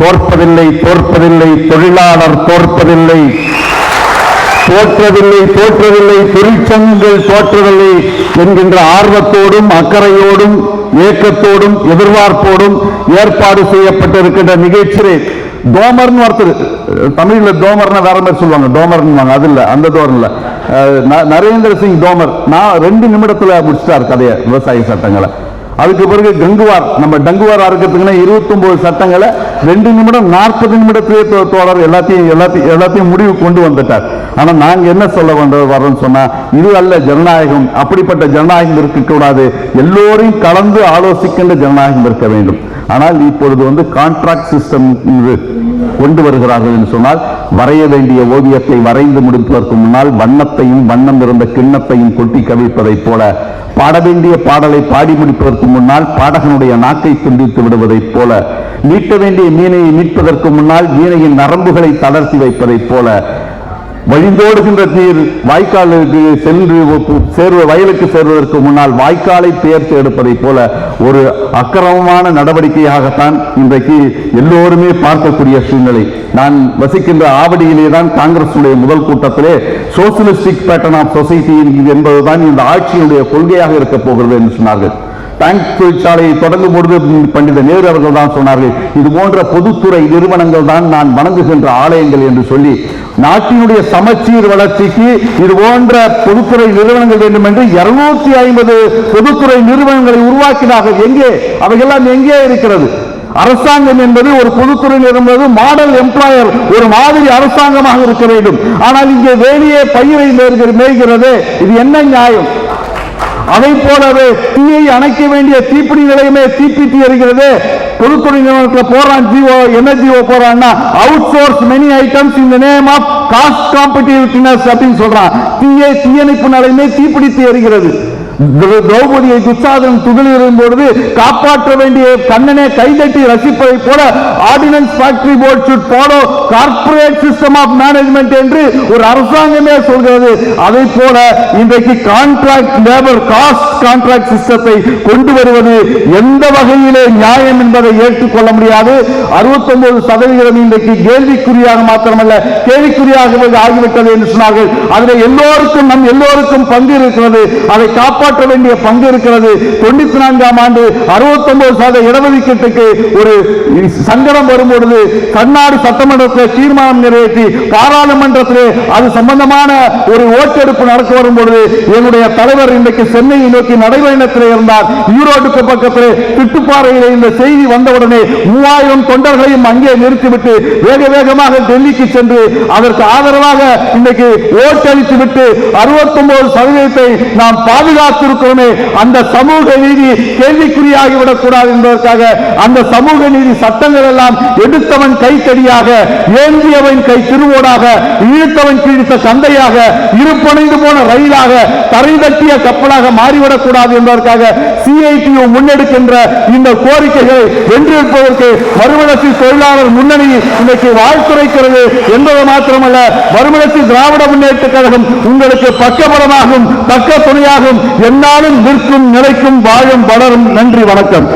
தோற்பதில்லை தோற்பதில்லை தொழிலாளர் தோற்பதில்லை. தோற்றவில்லை தோற்றவில்லை தொழிற்சங்கங்கள் தோற்றவில்லை என்கின்ற ஆர்வத்தோடும் அக்கறையோடும் ஏக்கத்தோடும் எதிர்பார்ப்போடும் ஏற்பாடு செய்யப்பட்டிருக்கின்ற நிகழ்ச்சியிலே தோமர்னு ஒருத்தர் தமிழ்ல தோமர்னா வேற மாதிரி சொல்லுவாங்க. டோமர்னு அது இல்லை அந்த தோரம் இல்லை. நரேந்திர சிங் தோமர். நான் ரெண்டு நிமிடத்துல முடிச்சிட்டார் கதையை விவசாய சட்டங்களை. அதுக்கு பிறகு கங்குவார் நம்ம டங்குவாரா இருக்கிறதுக்குன்னா இருபத்தொன்பது சட்டங்களை ரெண்டு நிமிடம் நாற்பது நிமிடத்திலே தோழர் எல்லாத்தையும் எல்லாத்தையும் எல்லாத்தையும் முடிவு கொண்டு வந்துட்டார். ஆனா நாங்க என்ன சொல்ல வந்த வரோம்னு சொன்னா இது அல்ல ஜனநாயகம். அப்படிப்பட்ட ஜனநாயகம் இருக்கக்கூடாது. எல்லோரையும் கலந்து ஆலோசிக்கின்ற ஜனநாயகம் இருக்க வேண்டும். ஆனால் இப்பொழுது வந்து கான்ட்ராக்ட் சிஸ்டம் கொண்டு வருகிறார்கள் என்று சொன்னால் வரைய வேண்டிய ஓவியத்தை வரைந்து முடிப்பதற்கு முன்னால் வண்ணத்தையும் வண்ணம் இருந்த கிண்ணத்தையும் கொட்டி கவிழ்ப்பதைப் போல பாட வேண்டிய பாடலை பாடி முடிப்பதற்கு முன்னால் பாடகனுடைய நாக்கை துண்டித்து விடுவதைப் போல மீட்ட வேண்டிய மீனையை மீட்பதற்கு முன்னால் மீனையின் நரம்புகளை தளர்த்தி வைப்பதைப் போல வழிந்தோடுகின்ற நீர் வாய்க்காலுக்கு சென்று சேர்வ வயலுக்கு சேர்வதற்கு முன்னால் வாய்க்காலை பெயர்த்து எடுப்பதை போல ஒரு அக்கிரமமான நடவடிக்கையாகத்தான் இன்றைக்கு எல்லோருமே பார்க்கக்கூடிய சூழ்நிலை. நான் வசிக்கின்ற ஆவடியிலே தான் காங்கிரசுடைய முதல் கூட்டத்திலே சோசியலிஸ்டிக் பேட்டர்ன் ஆஃப் சொசைட்டி என்பதுதான் இந்த ஆட்சியினுடைய கொள்கையாக இருக்க போகிறது என்று சொன்னார்கள். டேங்க் தொழிற்சாலையை தொடங்கும் பொழுது பண்டித நேரு அவர்கள் தான் சொன்னார்கள் இது போன்ற பொதுத்துறை நிறுவனங்கள் தான் நான் வணங்குகின்ற ஆலயங்கள் என்று சொல்லி நாட்டினுடைய சமச்சீர் வளர்ச்சிக்கு இது போன்ற பொதுத்துறை நிறுவனங்கள் வேண்டும் என்று இருநூத்தி ஐம்பது பொதுத்துறை நிறுவனங்களை உருவாக்கினார்கள். எங்கே? அவையெல்லாம் எங்கே இருக்கிறது? அரசாங்கம் என்பது ஒரு பொதுத்துறை என்பது மாடல் எம்ப்ளாயர் ஒரு மாதிரி அரசாங்கமாக இருக்க வேண்டும். ஆனால் இங்கே வேலையே பயிரை மேய்கிறது இது என்ன நியாயம்? அதை போலவே தீயை அணைக்க வேண்டிய தீப்பிடி நிலையமே தீப்பிட்டி எறிகிறது பொதுத்துறை நிறுவனத்தில் போறான் ஜிஓ என்ன ஜிஓ போறான்னா அவுட் சோர்ஸ் மெனி ஐட்டம்ஸ் இந்த நேம் ஆஃப் காஸ்ட் காம்படிட்டிவ்னஸ் அப்படின்னு சொல்றான். தீயை தீயணைப்பு நிலையமே தீப்பிடித்து எறிகிறது திரௌபதியை துச்சாதன் துகிலிடும் பொழுது காப்பாற்ற வேண்டிய கண்ணனை கைதட்டி ரசிப்பதை போல ordnance factory board should follow corporate system of management என்று ஒரு அரசாங்கமே சொல்கிறது. அதை போல இன்றைக்கு கான்ட்ராக்ட் லேபர் காஸ்ட் கான்ட்ராக்ட் சிஸ்டத்தை கொண்டு வருவது எந்த வகையிலே நியாயம் என்பதை ஏற்றுக்கொள்ள முடியாது. 69% சதவீதம் இன்றைக்கு கேள்விக்குறியாக மாத்திரமல்ல கேள்விக்குறியாக ஆகிவிட்டது என்று சொன்னார்கள். அதில் எல்லோருக்கும் நம் எல்லோருக்கும் பங்கு இருக்கிறது. அதை காப்பாற்ற காப்பாற்ற வேண்டிய பங்கு இருக்கிறது. தொண்ணூத்தி நான்காம் ஆண்டு 69% சதவீத இடஒதுக்கீட்டுக்கு ஒரு சங்கடம் வரும்பொழுது கர்நாடு சட்டமன்றத்தில் தீர்மானம் நிறைவேற்றி பாராளுமன்றத்தில் அது சம்பந்தமான ஒரு ஓட்டெடுப்பு நடக்க வரும்பொழுது என்னுடைய தலைவர் இன்றைக்கு சென்னையை நோக்கி நடைபயணத்தில் இருந்தார். ஈரோடுக்கு பக்கத்தில் திட்டுப்பாறையில் இந்த செய்தி வந்தவுடனே மூவாயிரம் தொண்டர்களையும் அங்கே நிறுத்திவிட்டு வேக வேகமாக டெல்லிக்கு சென்று அதற்கு ஆதரவாக இன்றைக்கு ஓட்டளித்து விட்டு 69% சதவீதத்தை நாம் பாதுகாத்து பார்த்திருக்கிறோமே அந்த சமூக நீதி கேள்விக்குறியாகிவிடக் கூடாது என்பதற்காக அந்த சமூக நீதி சட்டங்கள் எல்லாம் எடுத்தவன் கைத்தடியாக ஏந்தியவன் கை திருவோடாக இழுத்தவன் கிழித்த சந்தையாக இருப்பணைந்து போன ரயிலாக தரை தட்டிய கப்பலாக மாறிவிடக் கூடாது என்பதற்காக சிஐடியு முன்னெடுக்கின்ற இந்த கோரிக்கைகளை வென்றிருப்பதற்கு மறுமலர்ச்சி தொழிலாளர் முன்னணி இன்னைக்கு வாழ்த்துரைக்கிறது என்பது மாத்திரமல்ல மறுமலர்ச்சி திராவிட முன்னேற்ற கழகம் உங்களுக்கு பக்கபலமாகும் பக்க துணையாகும் என்னாலும் நிற்கும் நிலைக்கும் வாழும் வளரும் நன்றி வணக்கம்.